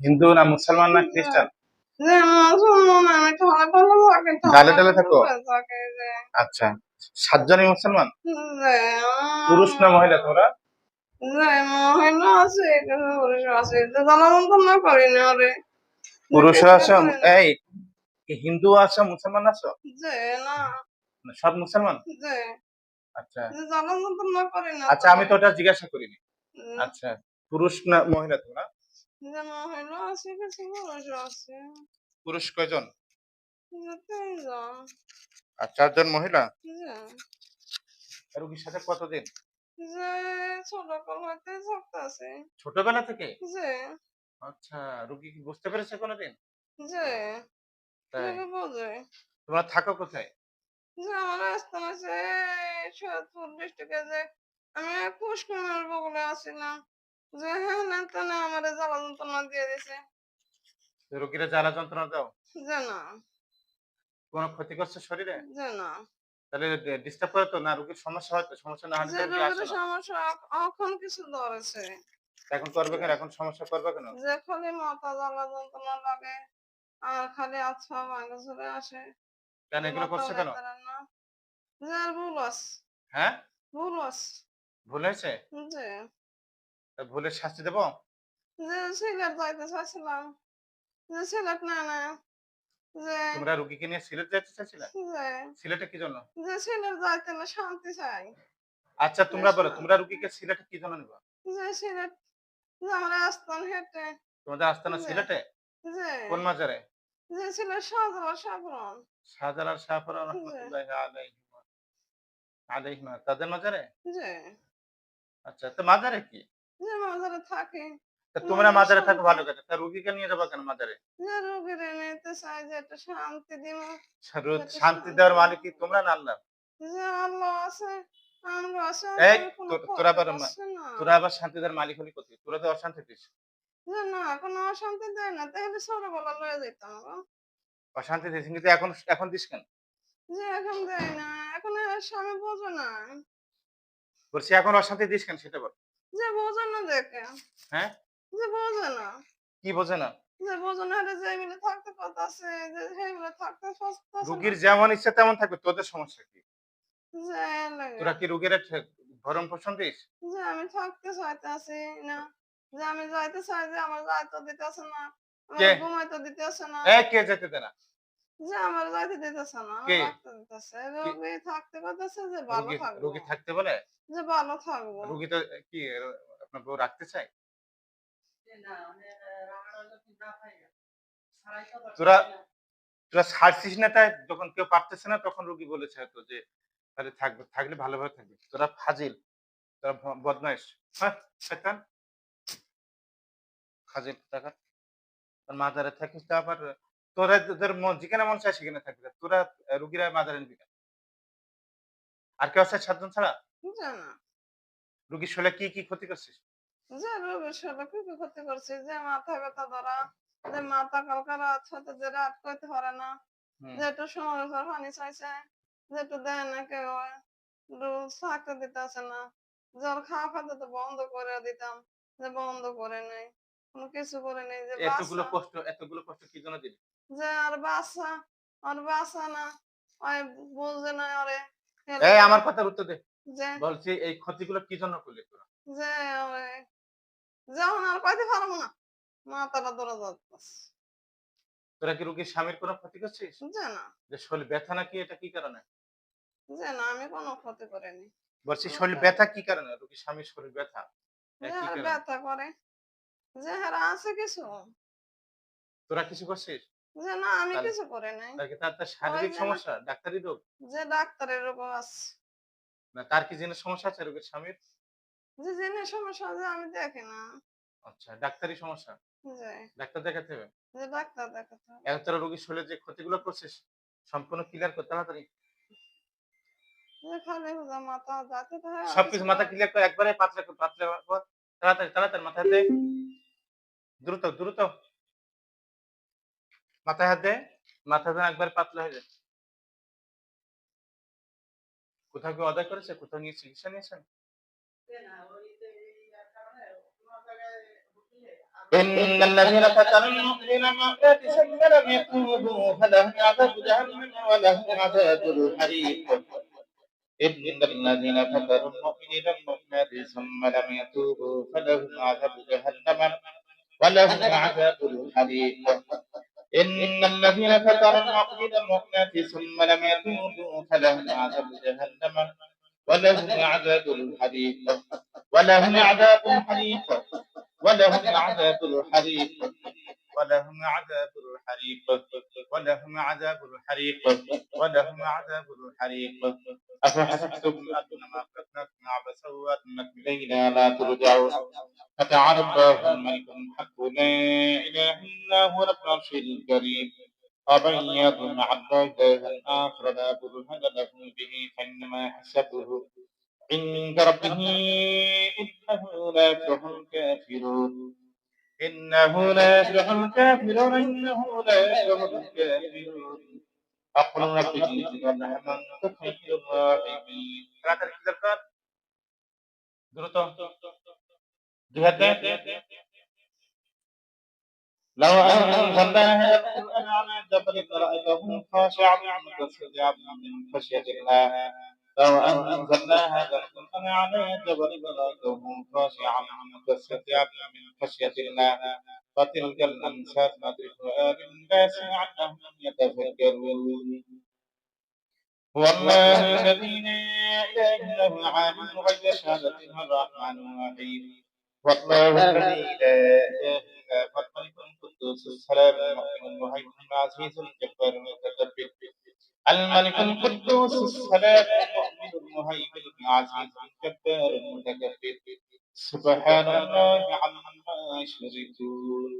হিন্দু না মুসলমান না খ্রিস্টান ডালে ডালে থাকো? আচ্ছা। সাতজনই মুসলমান? পুরুষ না মহিলা তোমরা? মহিলা আছে পুরুষ আছে। যে করি না রে পুরুষ আছো? এই হিন্দু আছো মুসলমান আছো? সব মুসলমান? আচ্ছা। আচ্ছা আমি তো ওটা জিজ্ঞাসা করিনি। আচ্ছা পুরুষ না মহিলা তোমরা? যে মহিলা আছে কিছু পুরুষ আছে। পুরুষ কয়জন? আর চারজন মহিলা? রোগীর সাথে কতদিন? ছোটবেলা থেকে আচ্ছা রোগী কি বুঝতে পেরেছে কোনোদিন? তোমরা থাকো কোথায়? আমার আসতাম আছে সৈয়দপুর ডিস্ট্রিক্টে আমি কুশকুমের বগলে আসছিলাম যে হ্যাঁ না তো না আমার জ্বালা যন্ত্রণা দিয়ে দিছে। রোগীরা জ্বালা যন্ত্রণা দাও। যে না। কোনো ক্ষতি করছে শরীরে? যে না। তাহলে ডিস্টার্ব করে তো? না রোগীর সমস্যা হয় তো? সমস্যা না হলে রোগের। সমস্যা এখন কিছু ধরেছে। এখন করবে কেন? এখন সমস্যা করবে কেন? যে খালি মাথা জ্বালা যন্ত্রণা লাগে আর খালি আচ্ছা ভাঙে চলে আসে। কেন এগুলো করছে কেন? যে ভুল হ্যাঁ? ভুল ভুল হয়েছে? তা ভুলের শাস্তি দেবো? যে সিলেট যাইতে চাইছিলাম যে সিলেট না না। যে তোমরা রুগীকে নিয়ে সিলেট যেতে চাইছিলে? যে সিলেটে কি জন্য? যে সিলেট যাইতে না শান্তি চাই। আচ্ছা তোমরা বলো তোমরা রুগীকে সিলেটে কি জন্য নিবা? যে সিলেট যে আমরা আসতাম হেঁটে। তোমাদের আস্তানা সিলেটে? যে কোন মাজারে? যে সিলেট সাজলা সাবরণ শাহজালাল শাহপুরা রহমতুল্লাহ আলাইহিমা আলাইহিমা তাদের মাজারে? আচ্ছা তো মাজারে কি? যে মাঝারে থাকে। তোমরা মাজারে মাজারে থাকো ভালো কথা তা রুগীকে নিয়ে যাবা কেন মাজারে? রোগীর নিতে চাই যে একটা শান্তি দিব। শান্তি দেওয়ার। মালিক কি তোমরা না আল্লাহ? আল্লাহ আছে তোরা। তোরা আবার শান্তি দেওয়ার মালিক হলি কোথায়? তোরা তো অশান্তি দিস। না কোনো অশান্তি দেয় না তাহলে ছোটবেলা লয়ে যেতাম অশান্তি দিস কিন্তু এখন এখন দিস কেন? যে এখন দেয় না এখন স্বামী বোঝে না। বলছি এখন অশান্তি দিস কেন? সেটা বল। যে বোঝে না দেখে। হ্যাঁ? যে বোঝে না। কি বোঝে না? যে বোঝে না যে থাকতে আছে যে থাকতে পারতেছে রুগীর। যেমন ইচ্ছা তেমন থাকবে তোদের সমস্যা কি? তোরা কি রুগীরা ভরণ পোষণ দিস? যে আমি থাকতে চাইতেছি না। যে আমি যাইতে চাই যে আমার যাইতে দিতেছে না আমার? ঘুমাইতে দিতেছে না। এ কে যেতে দে না? যে আমার যাইতে দিতেছে না আমার কে? থাকতে দিতেছে। রোগী থাকতে করতেছে যে ভালো রুগী থাকব। রুগী থাকতে বলে? যে ভালো থাকব। রুগী তো কি আপনার বউ রাখতে চায়? তোরা তোরা ছাড়ছিস না তাই যখন কেউ পারতেছে না তখন রুগী বলেছে হয়তো যে তাহলে থাকবে থাকলে ভালোভাবে থাকবে। তোরা ফাজিল। তোরা ভ- বদমাইশ। হ্যাঁ শয়তান? ফাজিল টাকা। তোর মাজারে থাকিস তো আবার তোরা তোদের মন যেখানে মন চায় সেখানে থাকবে। তোরা রুগীরা মাজারে নিবি কেন? আর কেউ আছে সাতজন ছাড়া? রুগীর শরীরে কি কি ক্ষতি করছিস? যে রোগের সাথে কি কি ক্ষতি করছে? যে মাথা ব্যথা ধরা যে মাথা কালকারা সাথে যে রাত করতে পারে না। যে একটু সময় পানি চাইছে যে একটু দেয় না কেউ থাকতে দিতেছে না। জল খাওয়া খাতে তো বন্ধ করে দিতাম যে বন্ধ করে নেই। কোনো কিছু করে নেই যে এতগুলো কষ্ট এতগুলো কষ্ট কি জন্য দিলি? যে আর আর না। ওই বুঝে না এই আমার কথার উত্তর দে। যে বলছি এই ক্ষতিগুলো কি জন্য করলি তোরা? যে যখন আর পারব না মাথাটা ধরে যাচ্ছে তোরা কি রুগীর স্বামীর কোনো ক্ষতি করছিস? যে না। যে শরীর ব্যথা নাকি এটা কি কারণে? যে না আমি কোনো ক্ষতি করিনি। বলছি শরীর ব্যথা কি কারণে? রুগীর স্বামীর শরীর ব্যথা? ব্যথা করে। যে হারা আছে কিছু। তোরা কিছু করছিস? যে না আমি কিছু করে নাই। তার তার তার শারীরিক যে- সমস্যা? ডাক্তারি রোগ? যে ডাক্তারের রোগ আছে না তার কি জিনিস সমস্যা আছে রোগীর স্বামীর? যে জেনে সমস্যা যে আমি দেখি না। আচ্ছা ডাক্তারি সমস্যা? ডাক্তার দেখাতে হবে? যে ডাক্তার দেখাতে হবে। এখন তোরা রোগীর শরীরে যে ক্ষতিগুলো করছিস সম্পূর্ণ ক্লিয়ার করতে তাড়াতাড়ি। সবকিছু কিছু মাথা ক্লিয়ার করে একবারে পাতলা পাতলা তাড়াতাড়ি তাড়াতাড়ি মাথায় দে। দ্রুত দ্রুত। মাথায় হাত দে মাথা যেন একবারে পাতলা হয়ে যায় কোথাও কেউ অর্ডার করেছে কোথাও নিয়ে চিকিৎসা নিয়েছেন إن الذين فتنوا المؤمنين والمؤمنات ثم لم يتوبوا فلهم عذاب جهنم ولهم عذاب الحريق إن الذين فتنوا المؤمنين والمؤمنات ثم لم يتوبوا فلهم عذاب جهنم ولهم عذاب الحريق إن الذين فتنوا المؤمنين والمؤمنات ثم لم يتوبوا فلهم عذاب جهنم ولهم عذاب الحريق. ولهم عذاب الحريق. ولهم عذاب الحريق. ولهم عذاب الحريق. ولهم عذاب الحريق. ولهم عذاب الحريق. أفحسبتم أنما خلقناكم عبثا وأنكم إلينا لا ترجعون. فتعالى الله الملك الحق لا إله إلا هو رب العرش الكريم ومن يظن مع الله إلها آخر لا برهان له به فإنما حسبه عند ربه إنه لا يفلح الكافرون إنه لا يفلح الكافرون إنه لا يفلح الكافرون أقول رب جل ورحمن خير الراحمين তাড়াতাড়ি কি দরকার দ্রুত দুই হাতে لو أنزلنا هذا القرآن على جبل لرأيته خاشعا متصدعا من خشية الله لو أنزلنا هذا القرآن على جبل لرأيته خاشعا متصدعا من خشية الله فتلك الأمثال نضربها للناس لعلهم يتفكرون هو الله الذي لا إله إلا هو عالم الغيب الشهادة هو الرحمن الرحيم والله الذي لا إله إلا هو الملك القدوس السلام المؤمن المهيمن العزيز الجبار المتكبر الملك القدوس السلام المؤمن المهيمن العزيز الجبار المتكبر سبحان الله عما يشركون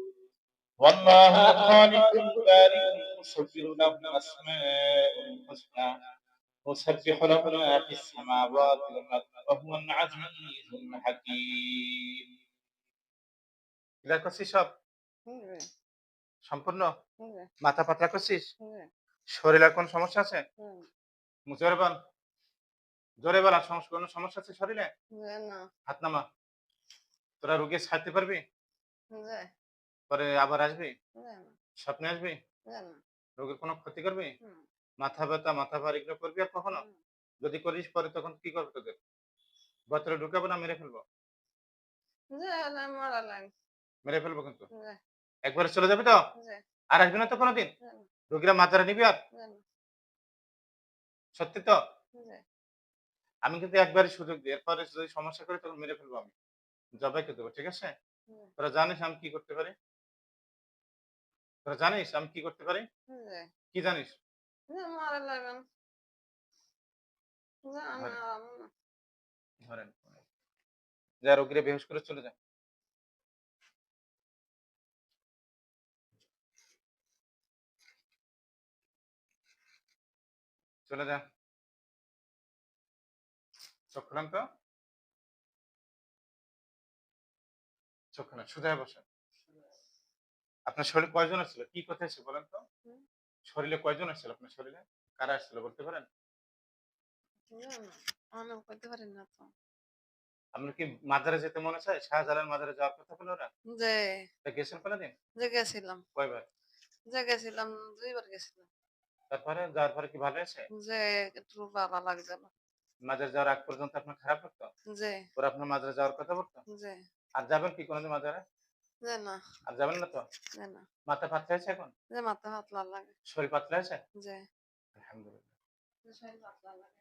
والله الخالق البارئ المصور له الأسماء الحسنى يسبح له ما في السماوات والأرض وهو العزيز الحكيم ক্লিয়ার করছিস সব জি, সম্পূর্ণ জি, মাথা পাতলা করছিস জি, শরীরে কোন সমস্যা আছে জি, জোরে বল জোরে বল আর সমস্যা কোনো সমস্যা আছে শরীরে জি না, হাত নামা তোরা রোগী ছাড়তে পারবি জি, পরে আবার আসবি জি না, স্বপ্নে আসবি জি না, রোগীর কোনো ক্ষতি করবি হুম, মাথা ব্যথা মাথা ভার এগুলো করবি আর কখনো? যদি করিস পরে তখন কি করবে তোদের? ভেতরে ঢুকাবো না মেরে ফেলব? মারা ফেলব কিন্তু? একবারে চলে যাবি তো? আর আসবি না তো কোনোদিন? রোগীরা মাথাটা নিবি আর? সত্যি তো? আমি কিন্তু একবারই সুযোগ দিই। এরপরে যদি সমস্যা করে তখন মেরে ফেলব আমি। জবাইকে দেবো ঠিক আছে? তোরা জানিস আমি কি করতে পারি? তোরা জানিস আমি কি করতে পারি? কি জানিস? মারা আমি ধরেন। যা রোগীরা বেহুশ করে চলে যায়। চলে যা। চোখ তো চোখ সোজা বসেন আপনার শরীর কয়জন আসছিল কি কথা এসে বলেন তো। শরীরে কয়জন আসছিল? আপনার শরীরে? কারা আসছিল বলতে পারেন? না, না তো। আপনার কি মাজারে যেতে মনে চায়? শাহজালাল মাজারে যাওয়ার কথা বলে ওরা? তা গেছেন কোনোদিন? যে গেছিলাম, কয়বার? যে গেছিলাম, দুইবার গেছিলাম। তারপরে? যাওয়ার পরে কি ভালো আছে যে একটু ভালো লাগছিল। মাজারে যাওয়ার আগ পর্যন্ত আপনার খারাপ লাগতো? জি, পরে আপনার মাজারে যাওয়ার কথা বলতো? জি, আর যাবেন কি কোনোদিন মাজারে? যে না, আর যাবেন না তো? যে না, মাথা পাতলা আছে এখন? যে মাথা পাতলা লাগে। শরীর পাতলা আছে যে, আলহামদুলিল্লাহ। শরীর পাতলা লাগে।